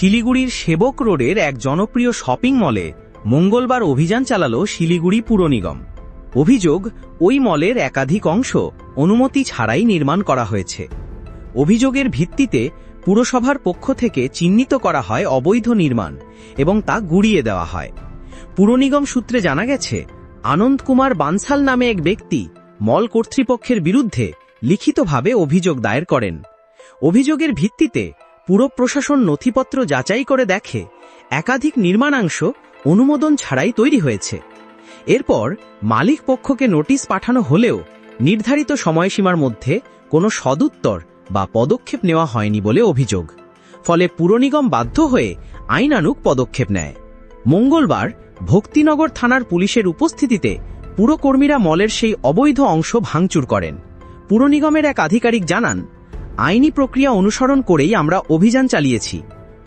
শিলিগুড়ির সেবক রোডের এক জনপ্রিয় শপিং মলে মঙ্গলবার অভিযান চালালো শিলিগুড়ি পুর নিগম। অভিযোগ, ওই মলের একাধিক অংশ অনুমতি ছাড়াই নির্মাণ করা হয়েছে। অভিযোগের ভিত্তিতে পুরসভার পক্ষ থেকে চিহ্নিত করা হয় অবৈধ নির্মাণ এবং তা গুড়িয়ে দেওয়া হয়। পুরনিগম সূত্রে জানা গেছে, আনন্দ কুমার বানসাল নামে এক ব্যক্তি মল কর্তৃপক্ষের বিরুদ্ধে লিখিতভাবে অভিযোগ দায়ের করেন। অভিযোগের ভিত্তিতে পুর প্রশাসন নথিপত্র যাচাই করে দেখে একাধিক নির্মাণাংশ অনুমোদন ছাড়াই তৈরি হয়েছে। এরপর মালিক পক্ষকে নোটিশ পাঠানো হলেও নির্ধারিত সময়সীমার মধ্যে কোনো সদুত্তর বা পদক্ষেপ নেওয়া হয়নি বলে অভিযোগ। ফলে পুরনিগম বাধ্য হয়ে আইনানুক পদক্ষেপ নেয়। মঙ্গলবার ভক্তিনগর থানার পুলিশের উপস্থিতিতে পুরকর্মীরা মলের সেই অবৈধ অংশ ভাঙচুর করেন। পুরনিগমের এক আধিকারিক জানান আইনি প্রক্রিয়া অনুসরণ করেই আমরা অভিযান চালিয়েছি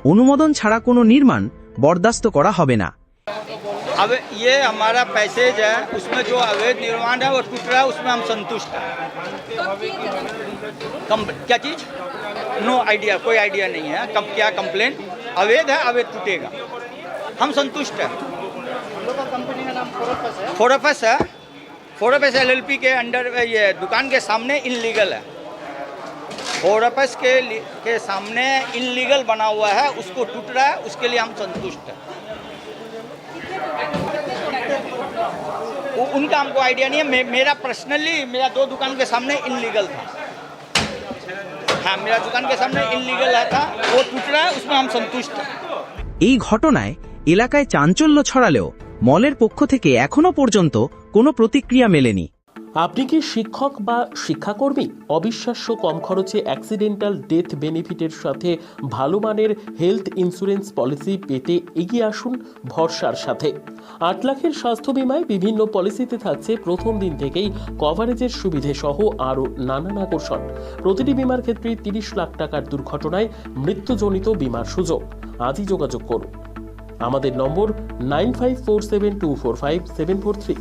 অনুমোদন ছাড়া কোনো নির্মাণ বরদাস্ত করা হবে না अब ये हमारा पैसेज है उसमें जो अवैध निर्माण है वो टूट रहा है उसमें हम संतुष्ट हैं कम क्या चीज़ नो आइडिया कोई आइडिया नहीं है कब क्या कंप्लेन अवैध है अवैध टूटेगा हम संतुष्ट हैं फोरफस है फोरफस एल के अंडर ये दुकान के सामने इनलीगल है फोरफस के लि- के सामने इनलीगल बना हुआ है उसको टूट रहा है उसके लिए हम संतुष्ट हैं वो उनका हमको आइडिया नहीं है मे, मेरा पर्सनली मेरा दो दुकान के सामने इनलीगल था हाँ मेरा दुकान के सामने इनलीगल है था वो टूट रहा है उसमें हम संतुष्ट हैं এই ঘটনায় এলাকায় চাঞ্চল্য ছড়ালেও মলের পক্ষ থেকে এখনও পর্যন্ত কোনো প্রতিক্রিয়া মেলেনি আপনি কি শিক্ষক বা শিক্ষাকর্মী? অবিশ্বাস্য কম খরচে অ্যাক্সিডেন্টাল ডেথ বেনিফিটের সাথে ভালো মানের হেলথ ইন্স্যুরেন্স পলিসি পেতে এগিয়ে আসুন ভরসার সাথে। আট লাখের স্বাস্থ্য বিমায় বিভিন্ন পলিসিতে থাকছে প্রথম দিন থেকেই কভারেজের সুবিধে সহ আরও নানান আকর্ষণ। প্রতিটি বিমার ক্ষেত্রে তিরিশ লাখ টাকার দুর্ঘটনায় মৃত্যুজনিত বিমার সুযোগ। আজই যোগাযোগ করুন। আমাদের নম্বর nine five four seven two four five seven four three.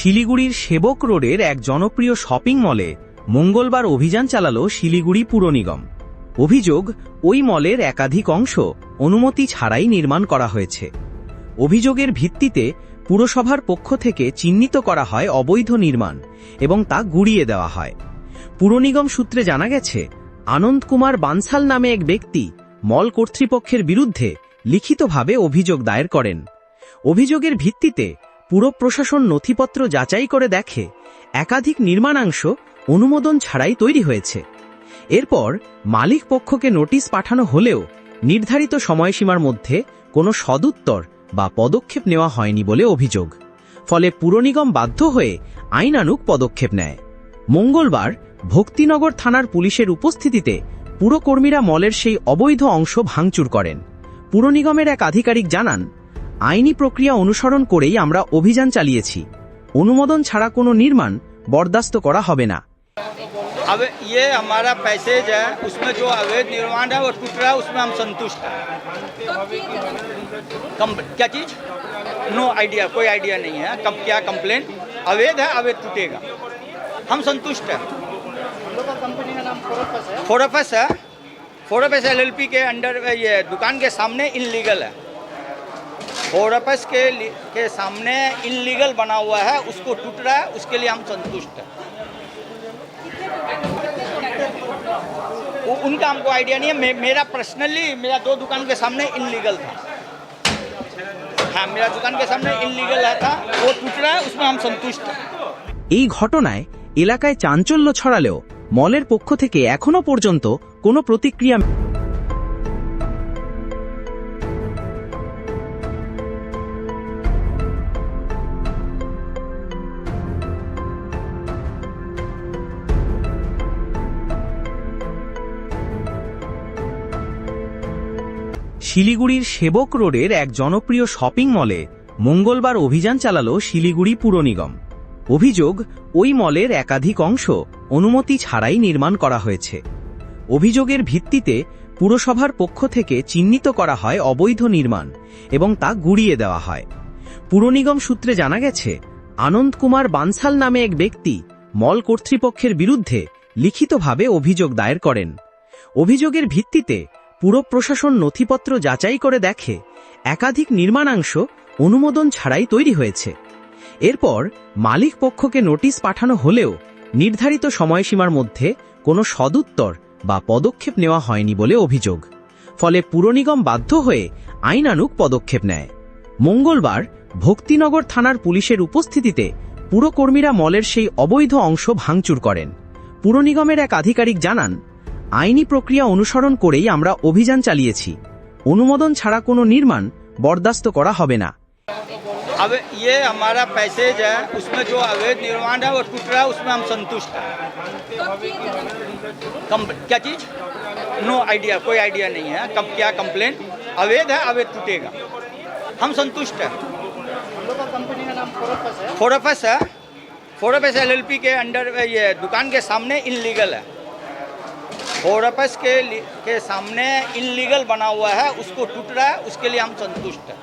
শিলিগুড়ির সেবক রোডের এক জনপ্রিয় শপিং মলে মঙ্গলবার অভিযান চালালো শিলিগুড়ি পুর নিগম। অভিযোগ, ওই মলের একাধিক অংশ অনুমতি ছাড়াই নির্মাণ করা হয়েছে। অভিযোগের ভিত্তিতে পুরসভার পক্ষ থেকে চিহ্নিত করা হয় অবৈধ নির্মাণ এবং তা গুড়িয়ে দেওয়া হয়। পুরনিগম সূত্রে জানা গেছে, আনন্দ কুমার বানসাল নামে এক ব্যক্তি মল কর্তৃপক্ষের বিরুদ্ধে লিখিতভাবে অভিযোগ দায়ের করেন। অভিযোগের ভিত্তিতে পুর প্রশাসন নথিপত্র যাচাই করে দেখে একাধিক নির্মাণাংশ অনুমোদন ছাড়াই তৈরি হয়েছে। এরপর মালিক পক্ষকে নোটিশ পাঠানো হলেও নির্ধারিত সময়সীমার মধ্যে কোনো সদুত্তর বা পদক্ষেপ নেওয়া হয়নি বলে অভিযোগ। ফলে পুরনিগম বাধ্য হয়ে আইনানুক পদক্ষেপ নেয়। মঙ্গলবার ভক্তিনগর থানার পুলিশের উপস্থিতিতে পুরকর্মীরা মলের সেই অবৈধ অংশ ভাঙচুর করেন। পুরনিগমের এক আধিকারিক জানান আইনি প্রক্রিয়া অনুসরণ করেই আমরা অভিযান চালিয়েছি অনুমোদন ছাড়া কোনো নির্মাণ বরদাস্ত করা হবে না अब ये हमारा पैसेज है उसमें जो अवैध निर्माण है वो टूट रहा है उसमें हम संतुष्ट हैं कम क्या चीज़ नो आइडिया कोई आइडिया नहीं है कब क्या कंप्लेन अवैध है अवैध टूटेगा हम संतुष्ट हैं फोरफस है फोरफस एल के अंडर ये दुकान के सामने इनलीगल है फोरफस के लि- के सामने इनलीगल बना हुआ है उसको टूट रहा है उसके लिए हम संतुष्ट हैं वो उनका हमको आइडिया नहीं है मे, मेरा पर्सनली मेरा दो दुकान के सामने इनलीगल था हाँ मेरा दुकान के सामने इनलीगल है था वो टूट रहा है उसमें हम संतुष्ट हैं এই ঘটনায় এলাকায় চাঞ্চল্য ছড়ালেও মলের পক্ষ থেকে এখনও পর্যন্ত কোনো প্রতিক্রিয়া শিলিগুড়ির সেবক রোডের এক জনপ্রিয় শপিং মলে মঙ্গলবার অভিযান চালালো শিলিগুড়ি পুর নিগম। অভিযোগ, ওই মলের একাধিক অংশ অনুমতি ছাড়াই নির্মাণ করা হয়েছে। অভিযোগের ভিত্তিতে পুরসভার পক্ষ থেকে চিহ্নিত করা হয় অবৈধ নির্মাণ এবং তা গুড়িয়ে দেওয়া হয়। পুরনিগম সূত্রে জানা গেছে, আনন্দ কুমার বানসাল নামে এক ব্যক্তি মল কর্তৃপক্ষের বিরুদ্ধে লিখিতভাবে অভিযোগ দায়ের করেন। অভিযোগের ভিত্তিতে পুর প্রশাসন নথিপত্র যাচাই করে দেখে একাধিক নির্মাণাংশ অনুমোদন ছাড়াই তৈরি হয়েছে। এরপর মালিক পক্ষকে নোটিশ পাঠানো হলেও নির্ধারিত সময়সীমার মধ্যে কোনো সদুত্তর বা পদক্ষেপ নেওয়া হয়নি বলে অভিযোগ। ফলে পুরনিগম বাধ্য হয়ে আইনানুক পদক্ষেপ নেয়। মঙ্গলবার ভক্তিনগর থানার পুলিশের উপস্থিতিতে পুরকর্মীরা মলের সেই অবৈধ অংশ ভাঙচুর করেন। পুরনিগমের এক আধিকারিক জানান আইনি প্রক্রিয়া অনুসরণ করেই আমরা অভিযান চালিয়েছি অনুমোদন ছাড়া কোনো নির্মাণ বরদাস্ত করা হবে না अब ये हमारा पैसेज है उसमें जो अवैध निर्माण है वो टूट रहा है उसमें हम संतुष्ट हैं कम क्या चीज़ नो आइडिया कोई आइडिया नहीं है कब क्या कंप्लेंट अवैध है अवैध टूटेगा हम संतुष्ट हैं फोरफस है फोरफस एल के अंडर ये दुकान के सामने इनलीगल है फोरफस के लि- के सामने इनलीगल बना हुआ है उसको टूट रहा है उसके लिए हम संतुष्ट हैं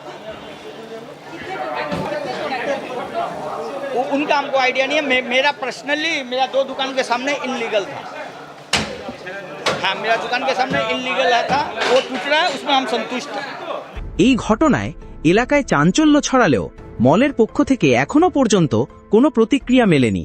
वो उनका हमको आइडिया नहीं है मे, मेरा पर्सनली मेरा दो दुकान के सामने इनलीगल था हाँ मेरा दुकान के सामने इनलीगल था वो टूट रहा है उसमें हम संतुष्ट हैं এই ঘটনায় এলাকায় চাঞ্চল্য ছড়ালেও মলের পক্ষ থেকে এখনো পর্যন্ত কোনো প্রতিক্রিয়া মেলেনি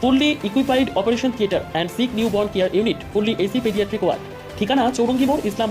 fully equipped operation theatre and sick newborn care unit fully AC paediatric ward ঠিকানা, চৌরঙ্গি ইসলাম